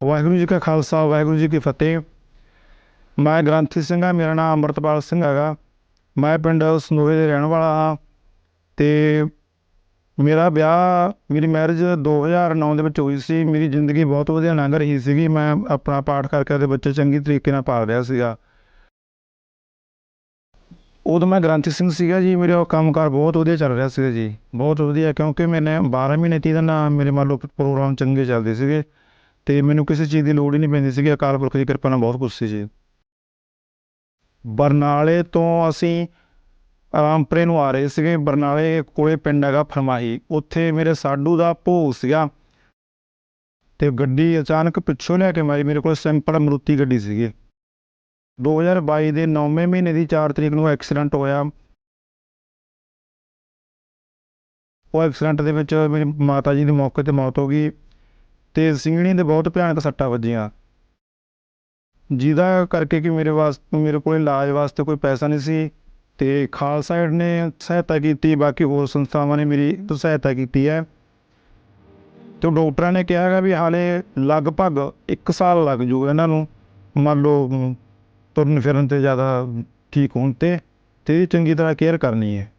ਵਾਹਿਗੁਰੂ ਜੀ ਕਾ ਖਾਲਸਾ, ਵਾਹਿਗੁਰੂ ਜੀ ਕੀ ਫਤਿਹ। ਮੈਂ ਗ੍ਰੰਥੀ ਸਿੰਘ ਹਾਂ, ਮੇਰਾ ਨਾਮ ਅੰਮ੍ਰਿਤਪਾਲ ਸਿੰਘ ਹੈਗਾ। ਮੈਂ ਪਿੰਡ ਸਨੋਏ ਦੇ ਰਹਿਣ ਵਾਲਾ ਹਾਂ ਤੇ ਮੇਰਾ ਵਿਆਹ, ਮੇਰੀ ਮੈਰਿਜ 2009 ਦੇ ਵਿੱਚ ਹੋਈ ਸੀ। ਮੇਰੀ ਜ਼ਿੰਦਗੀ ਬਹੁਤ ਵਧੀਆ ਲੰਘ ਰਹੀ ਸੀਗੀ। ਮੈਂ ਆਪਣਾ ਪਾਠ ਕਰਕੇ ਉਹਦੇ ਬੱਚੇ ਚੰਗੀ ਤਰੀਕੇ ਨਾਲ ਪਾਲ ਰਿਹਾ ਸੀਗਾ। ਉਦੋਂ ਮੈਂ ਗ੍ਰੰਥੀ ਸਿੰਘ ਸੀਗਾ ਜੀ। ਮੇਰਾ ਕੰਮਕਾਰ ਬਹੁਤ ਵਧੀਆ ਚੱਲ ਰਿਹਾ ਸੀਗਾ ਜੀ। ਬਹੁਤ ਵਧੀਆ, ਕਿਉਂਕਿ ਮੈਨੇ 12 ਮਹੀਨੇ ਤੀ ਦਾ ਨਾ ਮੇਰੇ ਮੰਨ ਲਓ ਪ੍ਰੋਗਰਾਮ ਚੰਗੇ ਚੱਲਦੇ ਸੀਗੇ। ਤੇ ਮੈਨੂੰ ਕਿਸੇ ਚੀਜ਼ ਦੀ ਲੋੜ ਹੀ ਨਹੀਂ ਪੈਂਦੀ ਸੀਗੀ। ਅਕਾਲ ਪੁਰਖ ਦੀ ਕਿਰਪਾ ਨਾਲ ਬਹੁਤ ਕੁਛ ਸੀ ਜੀ। ਬਰਨਾਲੇ ਤੋਂ ਅਸੀਂ ਰਾਮਪੁਰੇ ਨੂੰ ਆ ਰਹੇ ਸੀਗੇ। ਬਰਨਾਲੇ ਕੋਲੇ ਪਿੰਡ ਹੈਗਾ ਫਰਮਾਹੀ। ਉੱਥੇ ਮੇਰੇ ਸਾਡੂ ਦਾ ਭੋਗ ਸੀਗਾ। ਤੇ ਗੱਡੀ ਅਚਾਨਕ ਪਿੱਛੋਂ ਲਿਆ ਕੇ ਮਾਰੀ। ਮੇਰੇ ਕੋਲ ਸਿੰਪਲ ਮਰੂਤੀ ਗੱਡੀ ਸੀਗੀ। 2022 ਦੇ 9ਵੇਂ ਮਹੀਨੇ ਦੀ 4 ਤਰੀਕ ਨੂੰ ਐਕਸੀਡੈਂਟ ਹੋਇਆ। ਉਹ ਐਕਸੀਡੈਂਟ ਦੇ ਵਿੱਚ ਮੇਰੀ ਮਾਤਾ ਜੀ ਦੀ ਮੌਕੇ ਤੇ ਮੌਤ ਹੋ ਗਈ। ਅਤੇ ਸਿੰਘਣੀ ਦੇ ਬਹੁਤ ਭਿਆਨਕ ਸੱਟਾਂ ਵੱਜੀਆਂ। ਜਿਹਦਾ ਕਰਕੇ ਕਿ ਮੇਰੇ ਵਾਸਤੇ ਮੇਰੇ ਕੋਲ ਇਲਾਜ ਵਾਸਤੇ ਕੋਈ ਪੈਸਾ ਨਹੀਂ ਸੀ ਤੇ ਖਾਲਸਾ ਏਡ ਨੇ ਸਹਾਇਤਾ ਕੀਤੀ, ਬਾਕੀ ਹੋਰ ਸੰਸਥਾਵਾਂ ਨੇ ਮੇਰੀ ਸਹਾਇਤਾ ਕੀਤੀ ਹੈ। ਤੇ ਡਾਕਟਰਾਂ ਨੇ ਕਿਹਾ ਹੈਗਾ ਵੀ ਹਾਲੇ ਲਗਭਗ ਇੱਕ ਸਾਲ ਲੱਗ ਜੂਗਾ ਇਹਨਾਂ ਨੂੰ। ਮੰਨ ਲਓ ਤੁਰਨ ਫਿਰਨ ਤੇ ਜ਼ਿਆਦਾ ਠੀਕ ਹੋਣ ਤੇ ਅਤੇ ਇਹਦੀ ਚੰਗੀ ਤਰ੍ਹਾਂ ਕੇਅਰ ਕਰਨੀ ਹੈ।